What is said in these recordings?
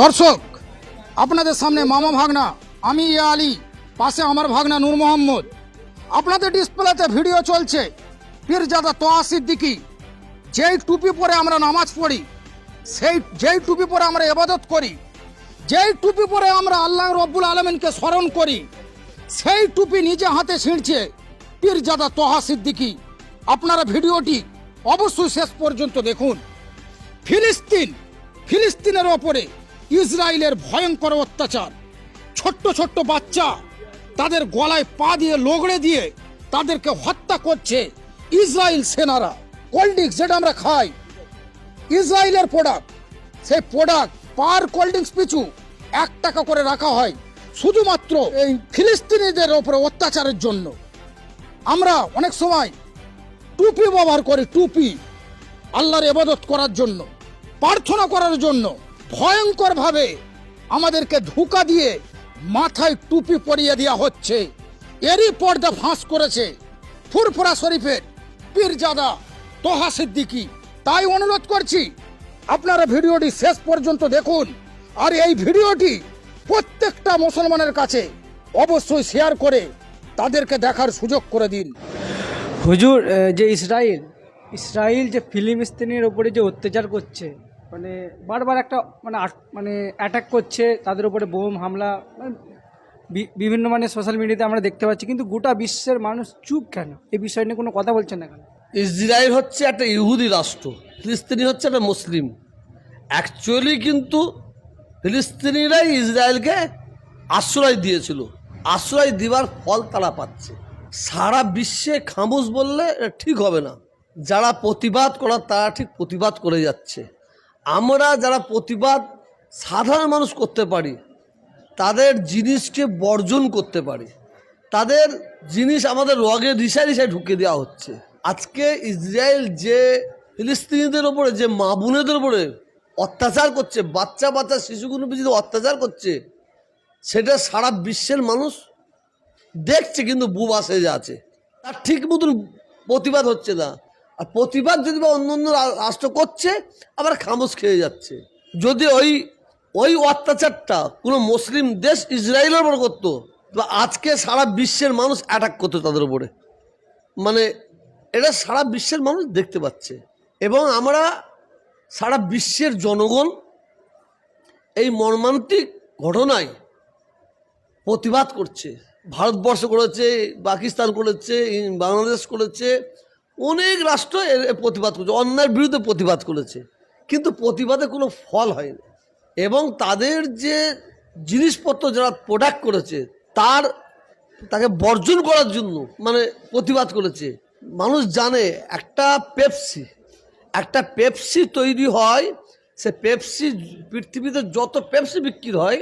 দর্শক, আপনাদের সামনে মামা ভাগনা, আমি ইয়া আলী, পাশে আমার ভাগনা নূর মোহাম্মদ। আপনাদের ডিসপ্লেতে ভিডিও চলছে পীরজাদা তোয়া সিদ্দিকি। যেই টুপি পরে আমরা নামাজ পড়ি, সেই, যেই টুপি পরে আমরা এবাদত করি, যেই টুপি পরে আমরা আল্লাহ রব্বুল আলমিনকে স্মরণ করি, সেই টুপি নিজে হাতে ছিঁড়ছে পীরজাদা তোহা সিদ্দিকি। আপনারা ভিডিওটি অবশ্যই শেষ পর্যন্ত দেখুন। ফিলিস্তিন, ফিলিস্তিনের ওপরে ইসরায়েলের ভয়ঙ্কর অত্যাচার। ছোট্ট ছোট্ট বাচ্চা তাদের গলায় পা দিয়ে লগড়ে দিয়ে তাদেরকে হত্যা করছে ইসরায়েল সেনারা। কোল্ড ড্রিঙ্কস যেটা আমরা খাই, ইসরায়েলের প্রোডাক্ট সেই প্রোডাক্ট পার কোল্ড ড্রিঙ্কস পিছু এক টাকা করে রাখা হয় শুধুমাত্র এই ফিলিস্তিনিদের ওপরে অত্যাচারের জন্য। আমরা অনেক সময় টুপি ব্যবহার করি, টুপি, আল্লাহর এবাদত করার জন্য, প্রার্থনা করার জন্য। ভয়ঙ্করভাবে আমাদেরকে ধোকা দিয়ে মাথায় টুপি পরিয়ে দেওয়া হচ্ছে। এরই পর্দা ফাঁস করেছে ফুরফুরা শরীফের পীরজাদা তোহা সিদ্দিকি। তাই অনুরোধ করছি, আপনারা ভিডিওটি শেষ পর্যন্ত দেখুন আর এই ভিডিওটি প্রত্যেকটা মুসলমানের কাছে অবশ্যই শেয়ার করে তাদেরকে দেখার সুযোগ করে দিন। হুজুর যে ইসরায়েল ইসরায়েল যে ফিলিস্তিনের ওপরে যে অত্যাচার করছে মানে বারবার একটা মানে মানে অ্যাটাক করছে, তাদের উপরে বোম হামলা মানে বিভিন্ন মানে সোশ্যাল মিডিয়াতে আমরা দেখতে পাচ্ছি, কিন্তু গোটা বিশ্বের মানুষ চুপ কেন? এই বিষয় নিয়ে কোনো কথা বলছেন না কেন? ইসরায়েল হচ্ছে একটা ইহুদি রাষ্ট্র, ফিলিস্তিনি হচ্ছে একটা মুসলিম। অ্যাকচুয়ালি কিন্তু ফিলিস্তিনিরাই ইসরায়েলকে আশ্রয় দিয়েছিল। আশ্রয় দেওয়ার ফল তারা পাচ্ছে। সারা বিশ্বে খামোশ বললে ঠিক হবে না। যারা প্রতিবাদ করার, তারা ঠিক প্রতিবাদ করে যাচ্ছে। আমরা যারা প্রতিবাদ সাধারণ মানুষ করতে পারি, তাদের জিনিসকে বর্জন করতে পারি, তাদের জিনিস আমাদের রগে, রিসায় রিসায় ঢুকে দেওয়া হচ্ছে। আজকে ইসরায়েল যে ফিলিস্তিনিদের ওপরে, যে মা বোনেদের ওপরে অত্যাচার করছে, বাচ্চা বাচ্চা শিশুগুলো যদি অত্যাচার করছে, সেটা সারা বিশ্বের মানুষ দেখছে, কিন্তু বুবাসে যাচ্ছে তার ঠিক মতন প্রতিবাদ হচ্ছে না। আর প্রতিবাদ যদি বা অন্য অন্য রাষ্ট্র করছে, আবার খামোশ খেয়ে যাচ্ছে। যদি ওই ওই অত্যাচারটা কোনো মুসলিম দেশ ইসরায়েলের উপর করতো, বা আজকে সারা বিশ্বের মানুষ অ্যাটাক করতো তাদের উপরে। মানে এটা সারা বিশ্বের মানুষ দেখতে পাচ্ছে। এবং আমরা সারা বিশ্বের জনগণ এই মর্মান্তিক ঘটনায় প্রতিবাদ করছে। ভারতবর্ষ করেছে, পাকিস্তান করেছে, বাংলাদেশ করেছে অনেক রাষ্ট্র এর প্রতিবাদ করেছে, অন্যায়ের বিরুদ্ধে প্রতিবাদ করেছে, কিন্তু প্রতিবাদে কোনো ফল হয়নি। এবং তাদের যে জিনিসপত্র যারা প্রোডাক্ট করেছে, তার, তাকে বর্জন করার জন্য মানে প্রতিবাদ করেছে। মানুষ জানে একটা পেপসি একটা পেপসি তৈরি হয়, সে পেপসি পৃথিবীতে যত পেপসি বিক্রি হয়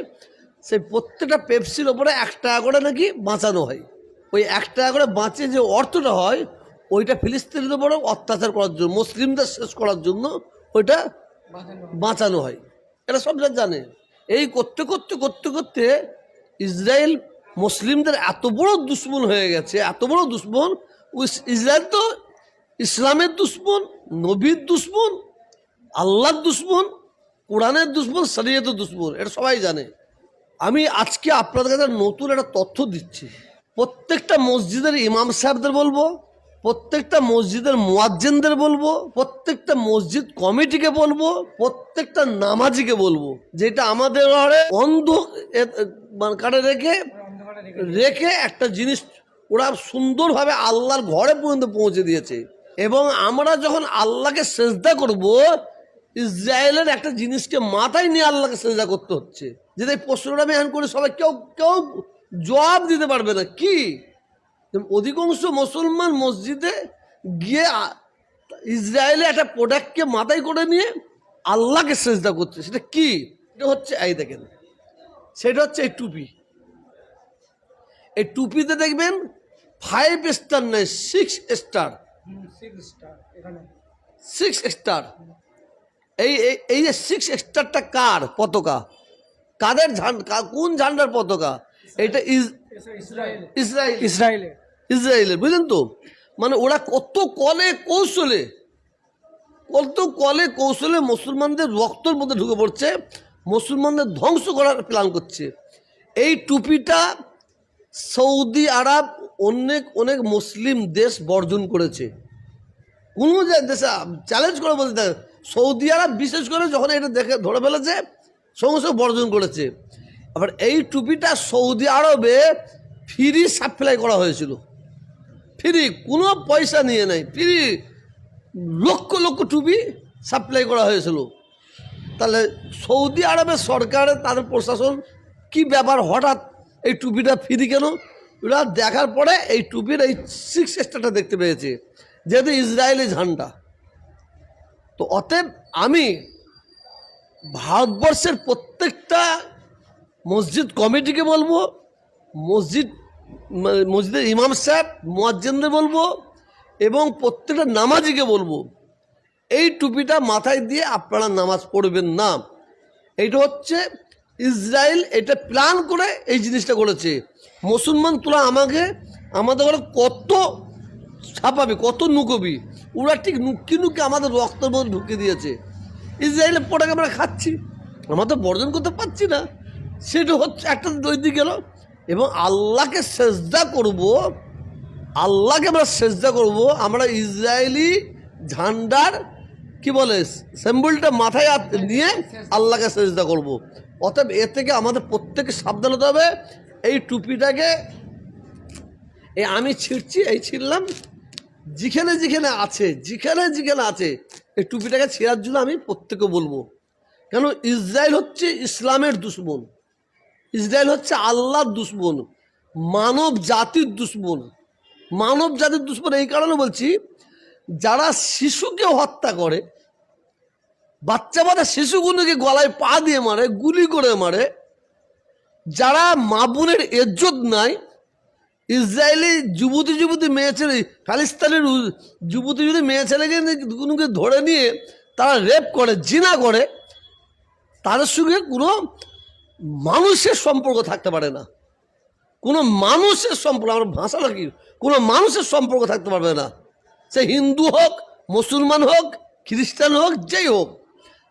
সেই প্রত্যেকটা পেপসির ওপরে এক টাকা করে নাকি বাঁচানো হয়। ওই এক টাকা করে বাঁচে যে অর্থটা হয় ওইটা ফিলিস্তিনের বড় অত্যাচার করার জন্য, মুসলিমদের শেষ করার জন্য ওইটা বাঁচানো হয়। এটা সব জানে। এই করতে করতে করতে করতে ইসরায়েল মুসলিমদের এত বড় দুশ্মন হয়ে গেছে, এত বড় দুশ্মন ইসরায়েল তো ইসলামের দুশ্মন, নবীর দুশ্মন, আল্লাহর দুশ্মন, কোরআনের দুশ্মন, শরীয়তের দুশ্মন, এটা সবাই জানে। আমি আজকে আপনাদের কাছে নতুন একটা তথ্য দিচ্ছি। প্রত্যেকটা মসজিদের ইমাম সাহেবদের বলব প্রত্যেকটা মসজিদের মোয়াজ্জেনদের বলব, প্রত্যেকটা মসজিদ কমিটিকে বলব, প্রত্যেকটা নামাজিকে বলব, যেটা আমাদের ঘরে অন্ধ মানে কাটে রেখে রেখে একটা জিনিস ওরা সুন্দরভাবে আল্লাহর ঘরে পর্যন্ত পৌঁছে দিয়েছে। এবং আমরা যখন আল্লাহকে সেজদা করব, ইসরায়েলের একটা জিনিসকে মাথায় নিয়ে আল্লাহকে সেজদা করতে হচ্ছে। এই প্রশ্নটা আমি এখন করে, সবাই কেউ কেউ জবাব দিতে পারবে না। কি? অধিকাংশ মুসলমান মসজিদে গিয়ে ইসরায়েলে একটা প্রোডাক্টকে মাথায় করে নিয়ে আল্লাহকে সেজদা করছে। সেটা কি? এটা হচ্ছে এই দেখেন সেটা হচ্ছে এই টুপি। এই টুপিতে দেখবেন ফাইভ স্টার নয় সিক্স স্টার সিক্স স্টার এই এই- এই যে সিক্স স্টারটা কার? পতাকা। কাদের ঝান্ডা কোন ঝান্ডার পতাকা? এটা ইস ইসরায়েল ইসরায়েলে ইসরায়েলের। বুঝলেন তো? মানে ওরা কত কলে কৌশলে কত কলে কৌশলে মুসলমানদের রক্তর মধ্যে ঢুকে পড়ছে মুসলমানদের ধ্বংস করার প্ল্যান করছে। এই টুপিটা সৌদি আরব অনেক অনেক মুসলিম দেশ বর্জন করেছে। কোনো দেশে চ্যালেঞ্জ করে বলতে দেখ, সৌদি আরব বিশেষ করে যখন এটা দেখে ধরে ফেলেছে সঙ্গে সঙ্গে বর্জন করেছে। আবার এই টুপিটা সৌদি আরবে ফ্রি সাপ্লাই করা হয়েছিল। ফ্রি, কোনো পয়সা নিয়ে নেয় ফ্রি, লক্ষ লক্ষ টুপি সাপ্লাই করা হয়েছিল। তাহলে সৌদি আরবের সরকারের তাদের প্রশাসন, কি ব্যাপার হঠাৎ এই টুপিটা ফ্রি কেন? ওরা দেখার পরে এই টুপির এই সিক্স স্টারটা দেখতে পেয়েছে যেহেতু ইসরায়েলি ঝান্ডা। তো অতএব আমি ভারতবর্ষের প্রত্যেকটা মসজিদ কমিটিকে বলব, মসজিদ মসজিদের ইমাম সাহেব, মোয়াজ্জেনদের বলব এবং প্রত্যেকটা নামাজিকে বলব, এই টুপিটা মাথায় দিয়ে আপনারা নামাজ পড়বেন না। এইটা হচ্ছে ইসরায়েল এটা প্ল্যান করে এই জিনিসটা করেছে। মুসলমান তোরা আমাকে, আমাদের ঘরে কত ছাপাবি, কত নুকবি, ওরা ঠিক নুকি নুকি আমাদের রক্তের মধ্যে ঢুকে দিয়েছে। ইসরায়েলের পটাকে আমরা খাচ্ছি, আমরা তো বর্জন করতে পারছি না। সেটা হচ্ছে একটা দৈদি গেল এবং আল্লাহকে সেজদা করব, আল্লাহকে আমরা সেজদা করব, আমরা ইসরায়েলি ঝান্ডার, কি বলে সিম্বলটা মাথায় নিয়ে আল্লাহকে সেজদা করব। অতএব এ থেকে আমাদের প্রত্যেকে সাবধান হতে হবে। এই টুপিটাকে, এই আমি ছিঁড়ছি, এই ছিঁড়লাম, যেখানে যেখানে আছে, যেখানে যেখানে আছে, এই টুপিটাকে ছেঁড়ার জন্য আমি প্রত্যেকে বলব। কেন, ইসরায়েল হচ্ছে ইসলামের দুশ্মন। ইসরায়েল হচ্ছে আল্লাহর দুশ্মন, মানব জাতির দুশ্মন। মানব জাতির দুশ্মন এই কারণে বলছি, যারা শিশুকে হত্যা করে, বাচ্চা বাচ্চা শিশুগুলোকে গলায় পা দিয়ে মারে, গুলি করে মারে, যারা মা বোনের এজ্জত নাই, ইসরায়েলি যুবতী যুবতী মেয়ে ছেলে খালিস্তানের যুবতী যুবতী মেয়ে ছেলেকে কোনোকে ধরে নিয়ে তারা রেপ করে, জিনা করে, তাদের সঙ্গে কোনো মানুষের সম্পর্ক থাকতে পারে না। কোনো মানুষের সম্পর্ক, আমার ভাষাটা কি? কোনো মানুষের সম্পর্ক থাকতে পারবে না। সে হিন্দু হোক, মুসলমান হোক, খ্রিস্টান হোক, যেই হোক।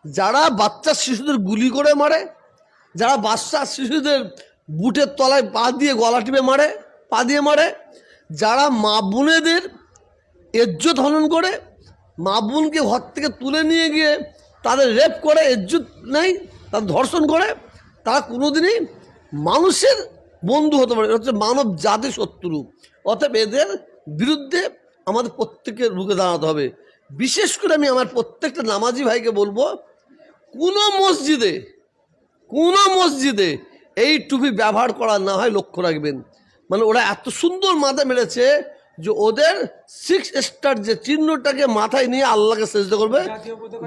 যারা বাচ্চা শিশুদের গুলি করে মারে, যারা বাচ্চা শিশুদের বুটের তলায় পা দিয়ে গলা টিপে মারে, পা দিয়ে মারে, যারা মা বোনেদের ইজ্জত হনন করে, মা বোনকে ঘর থেকে তুলে নিয়ে গিয়ে তাদের রেপ করে, ইজ্জত নেই, তাদের ধর্ষণ করে তারা কোনোদিনই মানুষের বন্ধু হতে পারে এটা হচ্ছে মানব জাতি শত্রু। অতএব এদের বিরুদ্ধে আমাদের প্রত্যেকের রুখে দাঁড়াতে হবে। বিশেষ করে আমি আমার প্রত্যেকটা নামাজি ভাইকে বলব কোনো মসজিদে কোনো মসজিদে এই টুপি ব্যবহার করা না হয় লক্ষ্য রাখবেন। মানে ওরা এত সুন্দর মাথা মেরেছে যে ওদের সিক্স স্টার যে চিহ্নটাকে মাথায় নিয়ে আল্লাহকে চেষ্টা করবে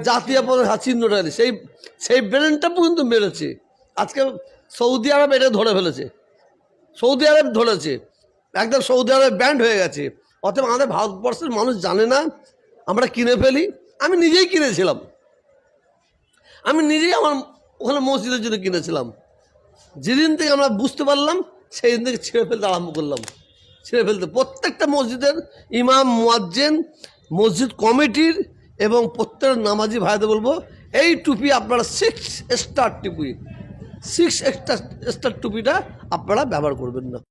জাতীয় পতাকা জাতীয় চিহ্নটা। সেই সেই ব্রেনটা পর্যন্ত মেরেছে। আজকে সৌদি আরব এটা ধরে ফেলেছে। সৌদি আরব ধরেছে। একদম সৌদি আরব ব্যান্ড হয়ে গেছে। অতএব আমাদের ভারতবর্ষের মানুষ জানে না, আমরা কিনে ফেলি। আমি নিজেই কিনেছিলাম। আমি নিজেই আমার ওখানে মসজিদের জন্য কিনেছিলাম। যেদিন থেকে আমরা বুঝতে পারলাম সেই দিন থেকে ছেড়ে ফেলতে আরম্ভ করলাম। ছেড়ে ফেলতে প্রত্যেকটা মসজিদের ইমাম, মোয়াজ্জেন, মসজিদ কমিটির এবং প্রত্যেক নামাজি ভাইদের বলব, এই টুপি আপনারা সিক্স স্টার টুপি। সিক্স স্টার স্টার টুপিটা আপনারা ব্যবহার করবেন না।